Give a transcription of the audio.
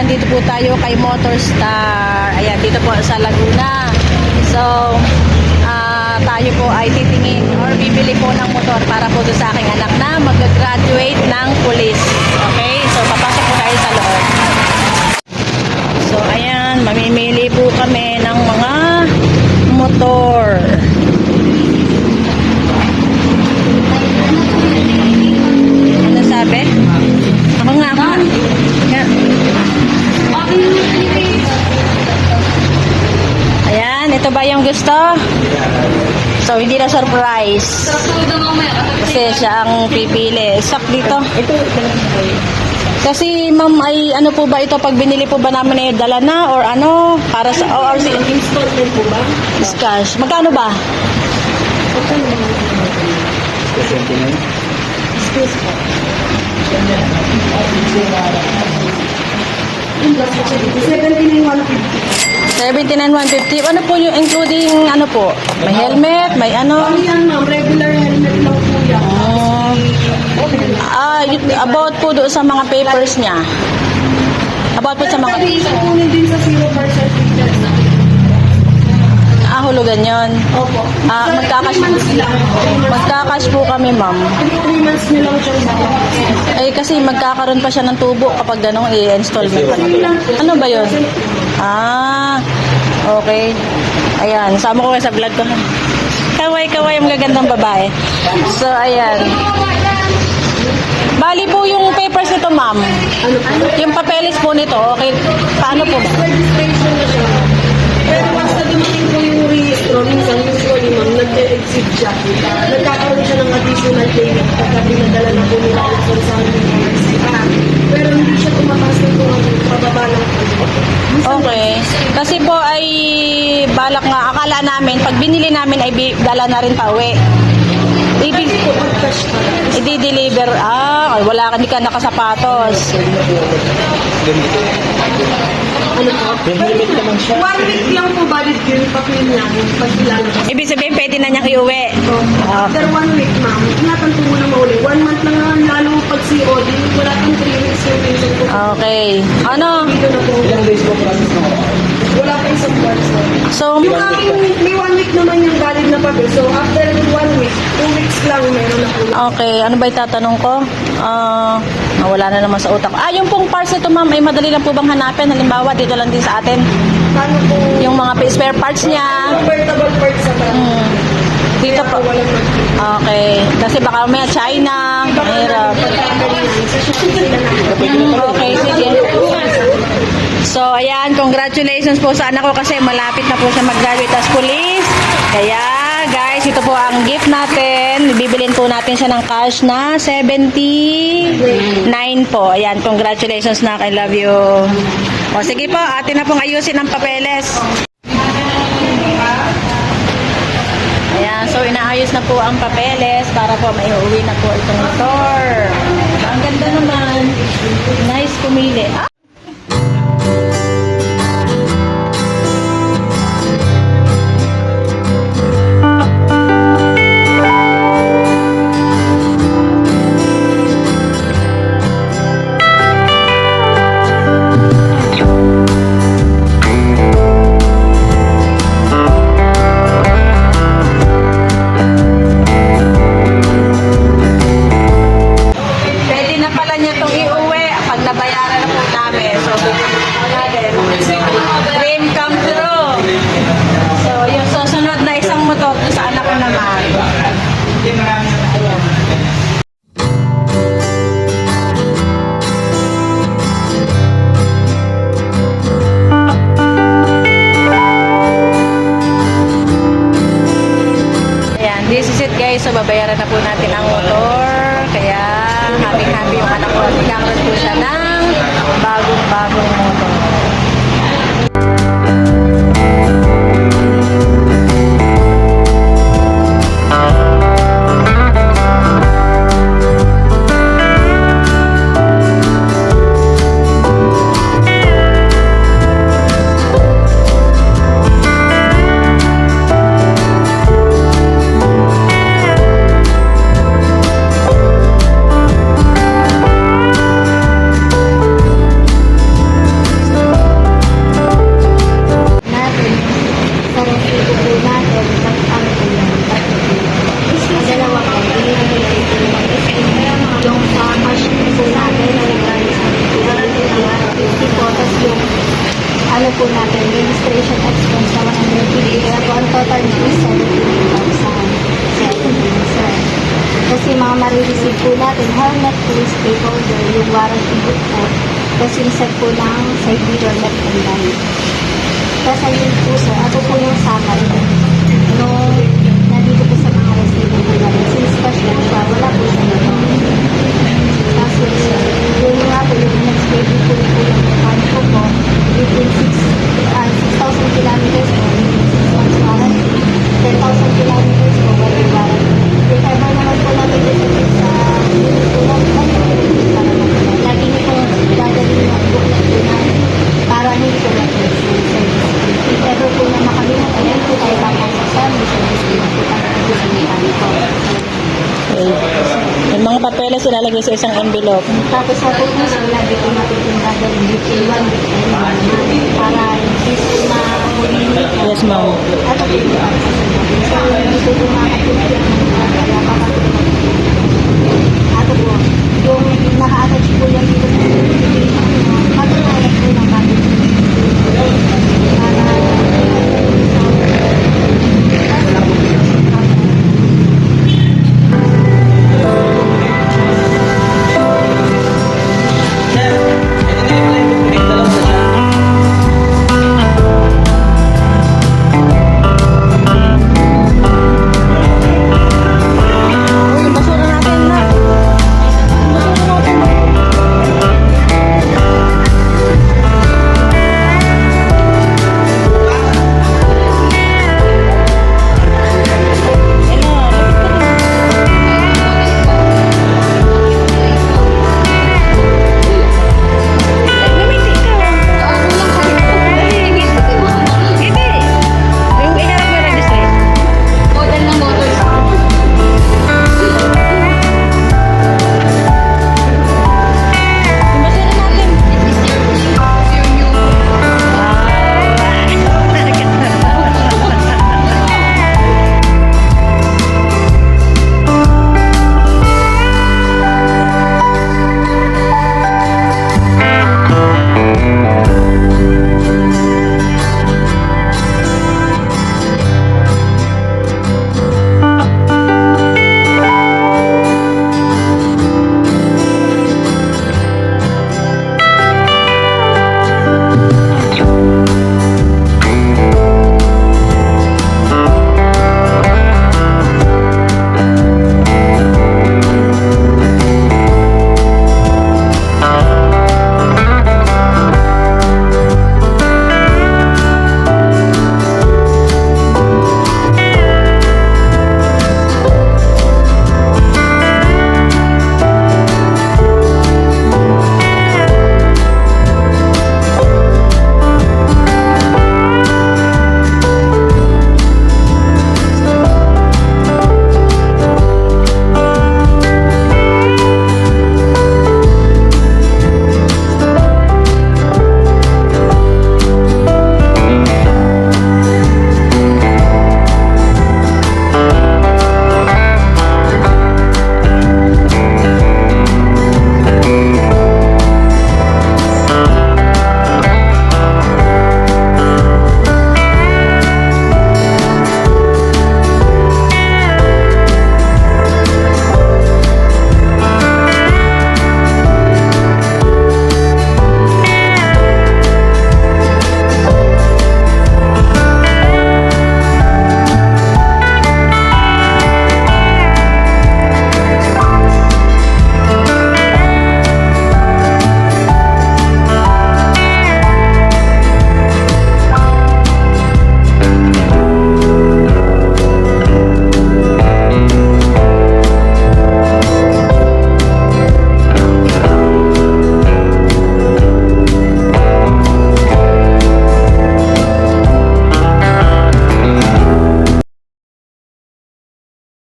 nandito po tayo kay Motor Star. Ayan, dito po sa Laguna. So, ah, tayo po ay titingin or bibili po ng motor para po sa aking anak na mag-graduate ng police. Okay? So, papasok po tayo sa loob. So, ayan, mamimili po kami Kasi siya ang pipili. Sak dito. Kasi ma'am ay ano po ba ito pag binili po ba namin ay dala na or ano para sa or si Installment po ba? is cash. Magkano ba? Excuse po. Yung gas po siya dito. 79,150. 79,150. Ano po yung including ano po? May helmet, may ano? Ano yan ma'am? Regular helmet lang po yan. Ah, yun- about po doon sa mga papers niya. About po sa mga Pwede isakunin din sa 0% fitness. Ah, hulugan yon. Opo. Ah, Sa magkakash, three months lang. Three months. magkakash po kami, ma'am. 3 months nyo lang bawas. Eh, kasi magkakaroon pa siya ng tubo kapag ganong i-installment pa. Ano ba yon? Ah, okay. Ayan, sama ko nga sa vlog ko. Kaway, kaway, ang gagandang babae. So, ayan. Bali po yung papers nito, ma'am. Ano po? Yung papeles po nito, okay. Paano po? registration na siya. Pero once na dumating po rehistro, minsan usually ma'am, nag-exit siya. Nagkakaroon siya ng additional payment pagka pinadala na po nila ang ng RCA. Pero hindi siya tumataas ng kung ano, pababa po. Okay. Kasi po ay balak nga, akala namin, pag binili namin ay dala na rin pa uwi. Ibig, po, cash pa. i-deliver, ah, wala ka, hindi ka nakasapatos. Ano po? One week lang po valid yung papel niya pag ilalabas. Ibig sabihin, pwede na niyang iuwi. So, after one week, ma'am, ingatan po muna mauli. One month lang naman, lalo pag COD, wala pang 3 weeks yung pension po. Okay. Ano? Dito na po. Ilang days po process na Wala pa isang buwan. So, Yung aking, may one week naman yung valid na papel. So, after one week, two weeks lang, meron na po. Okay. Ano ba itatanong ko? Ah, ah, wala na naman sa utak. Ah, yung pong parts nito, ma'am, ay madali lang po bang hanapin? Halimbawa, dito lang din sa atin. Paano po? Yung mga spare parts niya. Convertible parts sa brand. Hmm. Dito po. Okay. Kasi baka may China. Mahirap. Okay, sige. So, ayan, congratulations po sa anak ko kasi malapit na po siya mag-graduate as police. Kaya, guys, ito po ang gift natin. Bibilin po natin siya ng cash na 79 po. Ayan, congratulations na. I love you. O, sige po, atin na pong ayusin ang papeles. Ayan, so inaayos na po ang papeles para po maiuwi na po itong motor. Ang ganda naman. Nice pumili. Ah! Babayaran na po natin ang motor. Kaya, happy-happy yung anak ko. Magkakaroon po siya ng po natin, registration expense na 188. Kaya po ang total niya is 17,000. Sir. Kasi mga marireceive po natin, helmet, police, stakeholder, yung warranty book po. Tapos yung set po ng side mirror, left and right. Tapos ayun po sir, ako po yung summary. Ilalagay sa isang envelope. Tapos sa po dadalhin between one week and one month para case po na Yes, ma'am. Ano So, hindi po yung. Ano naka-attach po yan dito